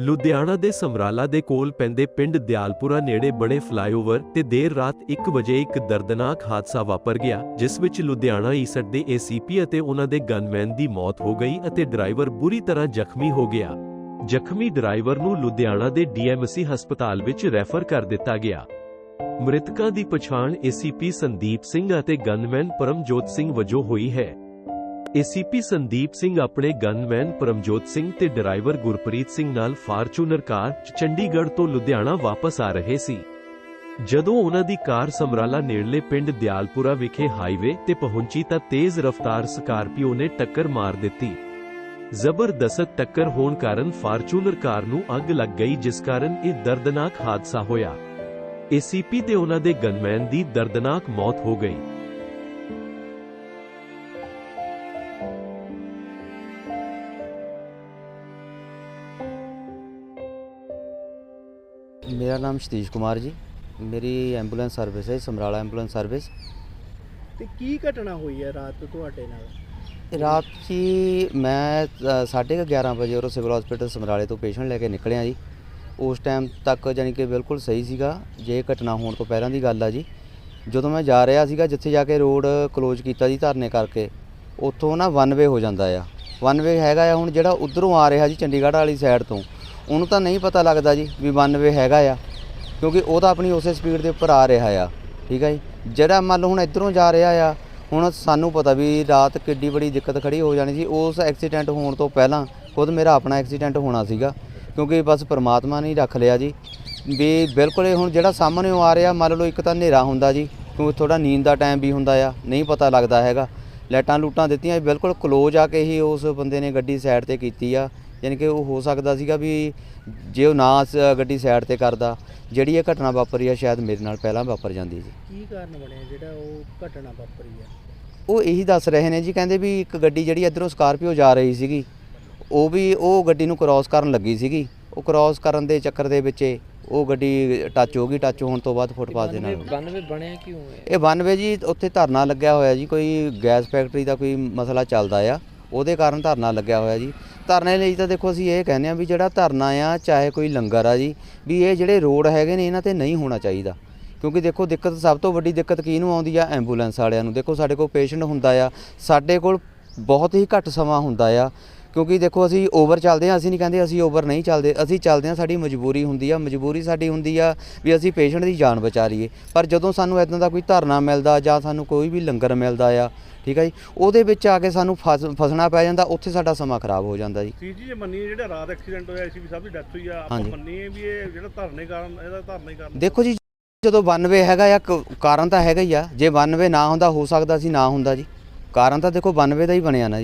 ਲੁਧਿਆਣਾ ਦੇ ਸਮਰਾਲਾ ਦੇ ਕੋਲ ਪੈਂਦੇ ਪਿੰਡ ਦਿਆਲਪੁਰਾ ਨੇੜੇ ਬਣੇ ਫਲਾਈਓਵਰ ਤੇ ਦੇਰ ਰਾਤ 1 ਵਜੇ ਇੱਕ ਦਰਦਨਾਕ ਹਾਦਸਾ ਵਾਪਰ ਗਿਆ, ਜਿਸ ਵਿੱਚ ਲੁਧਿਆਣਾ ਈਸਟ ਦੇ ਏਸੀਪੀ ਅਤੇ ਉਹਨਾਂ ਦੇ ਗਨਮੈਨ ਦੀ ਮੌਤ ਹੋ ਗਈ ਅਤੇ ਡਰਾਈਵਰ ਬੁਰੀ ਤਰ੍ਹਾਂ ਜ਼ਖਮੀ ਹੋ ਗਿਆ। ਜ਼ਖਮੀ ਡਰਾਈਵਰ ਨੂੰ ਲੁਧਿਆਣਾ ਦੇ ਡੀਐਮਸੀ ਹਸਪਤਾਲ ਵਿੱਚ ਰੈਫਰ ਕਰ ਦਿੱਤਾ ਗਿਆ। ਮ੍ਰਿਤਕਾਂ ਦੀ ਪਛਾਣ ਏਸੀਪੀ ਸੰਦੀਪ ਸਿੰਘ ਅਤੇ ਗਨਮੈਨ ਪਰਮਜੋਤ ਸਿੰਘ ਵਜੋਂ ਹੋਈ ਹੈ। ਏਸੀਪੀ ਸੰਦੀਪ ਸਿੰਘ ਆਪਣੇ ਗਨਮੈਨ ਪਰਮਜੋਤ ਸਿੰਘ ਤੇ ਡਰਾਈਵਰ ਗੁਰਪ੍ਰੀਤ ਸਿੰਘ ਨਾਲ ਫਾਰਚੂਨਰ ਕਾਰ ਚੰਡੀਗੜ੍ਹ ਤੋਂ ਲੁਧਿਆਣਾ ਵਾਪਸ ਆ ਰਹੇ ਸੀ। ਜਦੋਂ ਉਹਨਾਂ ਦੀ ਕਾਰ ਸਮਰਾਲਾ ਨੇੜਲੇ ਪਿੰਡ ਦਿਆਲਪੁਰਾ ਵਿਖੇ ਹਾਈਵੇ ਤੇ ਪਹੁੰਚੀ ਤਾਂ ਤੇਜ਼ ਰਫ਼ਤਾਰ ਸਕਾਰਪੀਓ ਨੇ ਟੱਕਰ ਮਾਰ ਦਿੱਤੀ। ਜ਼ਬਰਦਸਤ ਟੱਕਰ ਹੋਣ ਕਾਰਨ ਫਾਰਚੂਨਰ ਕਾਰ ਨੂੰ ਅੱਗ ਲੱਗ ਗਈ ਜਿਸ ਕਾਰਨ ਇਹ ਦਰਦਨਾਕ ਹਾਦਸਾ ਹੋਇਆ। ਏਸੀਪੀ ਤੇ ਉਹਨਾਂ ਦੇ ਗਨਮੈਨ ਦੀ ਦਰਦਨਾਕ ਮੌਤ ਹੋ ਗਈ। ਮੇਰਾ ਨਾਮ ਸਤੀਸ਼ ਕੁਮਾਰ ਜੀ। ਮੇਰੀ ਐਂਬੂਲੈਂਸ ਸਰਵਿਸ ਹੈ ਸਮਰਾਲਾ ਐਂਬੂਲੈਂਸ ਸਰਵਿਸ ਤੇ ਕੀ ਘਟਨਾ ਹੋਈ ਹੈ ਰਾਤ ਤੁਹਾਡੇ ਨਾਲ? ਰਾਤ ਜੀ ਮੈਂ ਅ, ਸਾਢੇ ਕੁ 11 ਵਜੇ ਉਰੋਂ ਸਿਵਲ ਹਸਪੀਟਲ ਸਮਰਾਲੇ ਤੋਂ ਪੇਸ਼ੈਂਟ ਲੈ ਕੇ ਨਿਕਲਿਆ ਜੀ। ਉਸ ਟਾਈਮ ਤੱਕ ਜਾਨੀ ਕਿ ਬਿਲਕੁਲ ਸਹੀ ਸੀਗਾ ਜੇ ਘਟਨਾ ਹੋਣ ਤੋਂ ਪਹਿਲਾਂ ਦੀ ਗੱਲ ਆ ਜੀ। ਜਦੋਂ ਮੈਂ ਜਾ ਰਿਹਾ ਸੀਗਾ ਜਿੱਥੇ ਜਾ ਕੇ ਰੋਡ ਕਲੋਜ਼ ਕੀਤਾ ਜੀ ਧਰਨੇ ਕਰਕੇ ਉੱਥੋਂ ਨਾ ਵਨ ਵੇ ਹੋ ਜਾਂਦਾ ਆ। ਵਨ ਵੇ ਹੈਗਾ ਆ ਹੁਣ ਜਿਹੜਾ ਉਧਰੋਂ ਆ ਰਿਹਾ ਜੀ ਚੰਡੀਗੜ੍ਹ ਵਾਲੀ ਸਾਈਡ ਤੋਂ। ਉਹਨੂੰ ਤਾਂ ਨਹੀਂ ਪਤਾ ਲੱਗਦਾ ਜੀ ਵੀ ਵਨ ਵੇ ਹੈਗਾ ਆ, ਕਿਉਂਕਿ ਉਹ ਤਾਂ ਆਪਣੀ ਉਸੇ ਸਪੀਡ ਦੇ ਉੱਪਰ ਆ ਰਿਹਾ ਆ, ਠੀਕ ਹੈ ਜੀ? ਜਿਹੜਾ ਮੰਨ ਲਓ ਹੁਣ ਇਧਰੋਂ ਜਾ ਰਿਹਾ ਆ, ਹੁਣ ਸਾਨੂੰ ਪਤਾ ਵੀ ਰਾਤ ਕਿੱਡੀ ਬੜੀ ਦਿੱਕਤ ਖੜੀ ਹੋ ਜਾਣੀ ਸੀ, ਉਸ ਐਕਸੀਡੈਂਟ ਹੋਣ ਤੋਂ ਪਹਿਲਾਂ ਖੁਦ ਮੇਰਾ ਆਪਣਾ ਐਕਸੀਡੈਂਟ ਹੋਣਾ ਸੀਗਾ, ਕਿਉਂਕਿ ਬਸ ਪ੍ਰਮਾਤਮਾ ਨੇ ਰੱਖ ਲਿਆ ਜੀ। ਵੀ ਬਿਲਕੁਲ ਇਹ ਹੁਣ ਜਿਹੜਾ ਸਾਹਮਣੇ ਆ ਰਿਹਾ, ਮੰਨ ਲਓ ਇੱਕ ਤਾਂ ਹਨੇਰਾ ਹੁੰਦਾ ਜੀ, ਕਿਉਂਕਿ ਥੋੜਾ ਨੀਂਦ ਦਾ ਟਾਈਮ ਵੀ ਹੁੰਦਾ ਆ, ਨਹੀਂ ਪਤਾ ਲੱਗਦਾ ਹੈਗਾ। ਲਾਈਟਾਂ ਲੂਟਾਂ ਦਿੱਤੀਆਂ ਬਿਲਕੁਲ ਕਲੋਜ਼ ਆ ਕੇ ਹੀ ਉਸ ਬੰਦੇ ਨੇ ਗੱਡੀ ਸਾਈਡ ਤੇ ਕੀਤੀ ਆ ਯਾਨੀ ਕਿ ਉਹ ਹੋ ਸਕਦਾ ਸੀਗਾ ਵੀ ਜੇ ਉਹ ਨਾ ਸ- ਗੱਡੀ ਸਾਈਡ ਤੇ ਕਰਦਾ ਜਿਹੜੀ ਇਹ ਘਟਨਾ ਵਾਪਰੀ ਆ ਸ਼ਾਇਦ ਮੇਰੇ ਨਾਲ ਪਹਿਲਾਂ ਵਾਪਰ ਜਾਂਦੀ ਜੀ ਕੀ ਕਾਰਨ ਬਣਿਆ ਜਿਹੜਾ ਉਹ ਘਟਨਾ ਵਾਪਰੀ ਹੈ ਉਹ ਇਹੀ ਦੱਸ ਰਹੇ ਨੇ ਜੀ ਕਹਿੰਦੇ ਵੀ ਇੱਕ ਗੱਡੀ ਜਿਹੜੀ ਇਧਰੋਂ ਸਕਾਰਪੀਓ ਜਾ ਰਹੀ ਸੀਗੀ ਉਹ ਵੀ ਉਹ ਗੱਡੀ ਨੂੰ ਕ੍ਰਾਸ ਕਰਨ ਲੱਗੀ ਸੀਗੀ। ਉਹ ਕ੍ਰਾਸ ਕਰਨ ਦੇ ਚੱਕਰ ਦੇ ਵਿੱਚ ਇਹ ਉਹ ਗੱਡੀ ਟੱਚ ਹੋ ਗਈ ਟੱਚ ਹੋਣ ਤੋਂ ਬਾਅਦ ਫੁੱਟਪਾਥ ਦੇ ਨਾਲ। 92 ਬਣਿਆ ਕਿਉਂ ਹੈ ਇਹ 92 ਜੀ ਉੱਥੇ ਧਰਨਾ ਲੱਗਿਆ ਹੋਇਆ ਜੀ ਕੋਈ ਗੈਸ ਫੈਕਟਰੀ ਦਾ ਕੋਈ ਮਸਲਾ ਚੱਲਦਾ ਆ ਉਹਦੇ ਕਾਰਨ ਧਰਨਾ ਲੱਗਿਆ ਹੋਇਆ ਜੀ। ਧਰਨੇ ਲਈ ਤਾਂ ਦੇਖੋ ਅਸੀਂ ਇਹ ਕਹਿੰਦੇ ਆ ਵੀ ਜਿਹੜਾ ਧਰਨਾ ਆ, ਚਾਹੇ ਕੋਈ ਲੰਗਰ ਆ ਜੀ, ਵੀ ਇਹ ਜਿਹੜੇ ਰੋਡ ਹੈਗੇ ਨੇ ਇਹਨਾਂ ਤੇ ਨਹੀਂ ਹੋਣਾ ਚਾਹੀਦਾ। ਕਿਉਂਕਿ ਦੇਖੋ ਦਿੱਕਤ ਸਭ ਤੋਂ ਵੱਡੀ ਦਿੱਕਤ ਕਿਹਨੂੰ ਆਉਂਦੀ ਆ? ਐਂਬੂਲੈਂਸ ਵਾਲਿਆਂ ਨੂੰ। ਦੇਖੋ ਸਾਡੇ ਕੋਲ ਪੇਸ਼ੈਂਟ ਹੁੰਦਾ ਆ, ਸਾਡੇ ਕੋਲ ਬਹੁਤ ਹੀ ਘੱਟ ਸਮਾਂ ਹੁੰਦਾ ਆ। ਕਿਉਂਕਿ ਦੇਖੋ ਅਸੀਂ ਓਵਰ ਚੱਲਦੇ ਆ ਅਸੀਂ ਨਹੀਂ ਕਹਿੰਦੇ ਅਸੀਂ ਓਵਰ ਨਹੀਂ ਚੱਲਦੇ ਅਸੀਂ ਚੱਲਦੇ ਆ ਸਾਡੀ ਮਜਬੂਰੀ ਹੁੰਦੀ ਆ ਮਜਬੂਰੀ ਸਾਡੀ ਹੁੰਦੀ ਆ ਵੀ ਅਸੀਂ ਪੇਸ਼ੈਂਟ ਦੀ ਜਾਨ ਬਚਾ ਲਈਏ। ਪਰ ਜਦੋਂ ਸਾਨੂੰ ਇਦਾਂ ਦਾ ਕੋਈ ਧਰਨਾ ਮਿਲਦਾ ਜਾਂ ਸਾਨੂੰ ਕੋਈ ਵੀ ਲੰਗਰ ਮਿਲਦਾ ਆ ਠੀਕ ਹੈ ਜੀ ਉਹਦੇ ਵਿੱਚ ਆ ਕੇ ਸਾਨੂੰ ਫਸ- ਫਸਣਾ ਪੈ ਜਾਂਦਾ ਉੱਥੇ ਸਾਡਾ ਸਮਾਂ ਖਰਾਬ ਹੋ ਜਾਂਦਾ ਜੀ। ਸੀ ਜੀ ਜੇ ਮੰਨੀਏ ਜਿਹੜਾ ਰਾਤ ਐਕਸੀਡੈਂਟ ਹੋਇਆ ਸੀ ਵੀ ਸਭ ਦੀ ਡੈਥ ਹੋਈ ਆ ਆਪਾਂ। ਮੰਨੀਏ ਵੀ ਇਹ ਜਿਹੜਾ ਧਰਨੇ ਕਾਰਨ ਇਹਦਾ ਧਰਨਾ ਹੀ ਕਾਰਨ ਦੇਖੋ ਜੀ ਜਦੋਂ 92 ਹੈਗਾ ਆ ਕਾਰਨ ਤਾਂ ਹੈਗਾ ਹੀ ਆ ਜੇ 92 ਨਾ ਹੁੰਦਾ ਹੋ ਸਕਦਾ ਸੀ ਨਾ ਹੁੰਦਾ ਜੀ। ਕਾਰਨ ਤਾਂ ਦੇਖੋ 92 ਦਾ ਹੀ ਬਣਿਆ ਨਾ ਜੀ।